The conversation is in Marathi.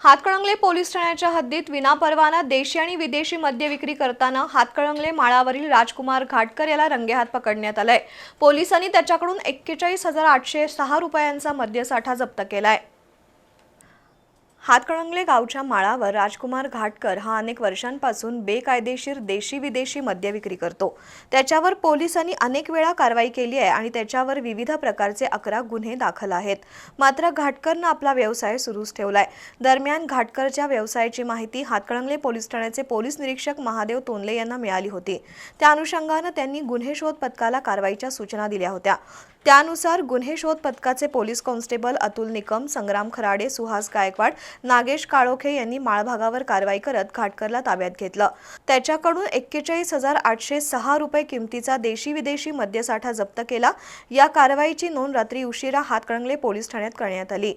हातकणंगले पोलीस ठाण्याच्या हद्दीत विनापरवाना देशी आणि विदेशी मद्य विक्री करताना हातकणंगले माळावरील राजकुमार घाटकर याला रंगेहात पकडण्यात आलंय. पोलिसांनी त्याच्याकडून एक्केचाळीस हजार आठशे सहा रुपयांचा मद्यसाठा जप्त केलाय. हातकणंगले गावच्या माळावर राजकुमार घाटकर हा अनेक वर्षांपासून बेकायदेशीर देशी विदेशी मद्य विक्री करतो. त्याच्यावर पोलिसांनी अनेक वेळा कारवाई केली आहे आणि त्याच्यावर विविध प्रकारचे अकरा गुन्हे दाखल आहेत. मात्र घाटकरनं आपला व्यवसाय सुरूच ठेवलाय. दरम्यान घाटकरच्या व्यवसायाची माहिती हातकणंगले पोलीस ठाण्याचे पोलीस निरीक्षक महादेव तोंडले यांना मिळाली होती. त्या अनुषंगानं त्यांनी गुन्हे शोध पथकाला कारवाईच्या सूचना दिल्या होत्या. त्यानुसार गुन्हे शोध पथकाचे पोलीस कॉन्स्टेबल अतुल निकम संग्राम खराडे सुहास गायकवाड नागेश काळोखे यांनी माळभागावर कारवाई करत घाटकरला ताब्यात घेतलं. त्याच्याकडून एक्केचाळीस हजार आठशे सहा रुपये किमतीचा देशी विदेशी मद्यसाठा जप्त केला. या कारवाईची नोंद रात्री उशिरा हातकणंगले पोलीस ठाण्यात करण्यात आली.